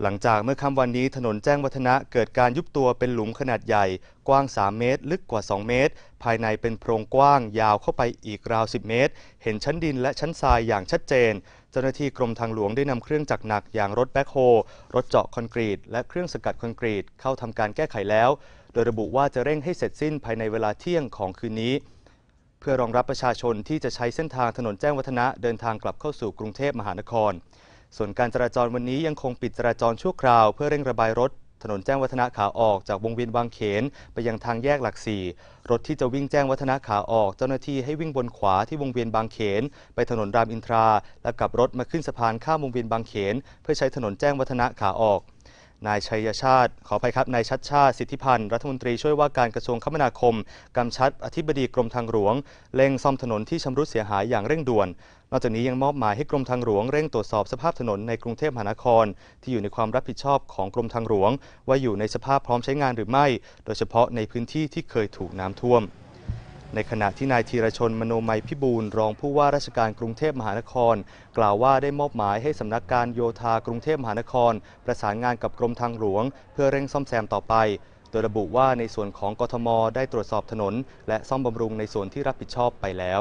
หลังจากเมื่อค่ำวันนี้ถนนแจ้งวัฒนะเกิดการยุบตัวเป็นหลุมขนาดใหญ่ กว้าง 3 เมตร ลึกกว่า 2 เมตร ภายในเป็นโพรงกว้างยาวเข้าไปอีกราว 10 เมตร เห็นชั้นดินและชั้นทรายอย่างชัดเจน เจ้าหน้าที่กรมทางหลวงได้นำเครื่องจักรหนักอย่างรถแบ็คโฮรถเจาะคอนกรีต และเครื่องสกัดคอนกรีต เข้าทำการแก้ไขแล้ว โดยระบุว่าจะเร่งให้เสร็จสิ้นภายในเวลาเที่ยงของคืนนี้ เพื่อรองรับประชาชนที่จะใช้เส้นทางถนนแจ้งวัฒนะเดินทางกลับเข้าสู่กรุงเทพมหานคร ส่วนการจราจรวันนี้ยังคงปิดจราจรชั่วคราวเพื่อเร่งระบายรถ ถนนแจ้งวัฒนะขาออกจากวงเวียนบางเขน ไปยังทางแยกหลักสี่รถที่จะวิ่งแจ้งวัฒนะขาออก เจ้าหน้าที่ให้วิ่งบนขวาที่วงเวียนบางเขน ไปถนนรามอินทรา และกลับรถมาขึ้นสะพานข้ามวงเวียนบางเขน เพื่อใช้ถนนแจ้งวัฒนะขาออก นายชัยชาติ ขออภัยครับ นายชัดชาติสิทธิพันธ์ รัฐมนตรีช่วยว่าการกระทรวงคมนาคม กำชับอธิบดีกรมทางหลวง เร่งซ่อมถนนที่ชำรุดเสียหายอย่างเร่งด่วน นอกจากนี้ยังมอบหมายให้กรมทางหลวงเร่งตรวจสอบสภาพถนนในกรุงเทพมหานคร ที่อยู่ในความรับผิดชอบของกรมทางหลวง ว่าอยู่ในสภาพพร้อมใช้งานหรือไม่ โดยเฉพาะในพื้นที่ที่เคยถูกน้ำท่วม ในขณะที่นายธีรชนมโนมัยพิบูลรองผู้ว่าราชการกรุงเทพมหานคร กล่าวว่าได้มอบหมายให้สำนักการโยธากรุงเทพมหานคร ประสานงานกับกรมทางหลวง เพื่อเร่งซ่อมแซมต่อไป โดยระบุว่าในส่วนของกทม ได้ตรวจสอบถนน และซ่อมบำรุงในส่วนที่รับผิดชอบไปแล้ว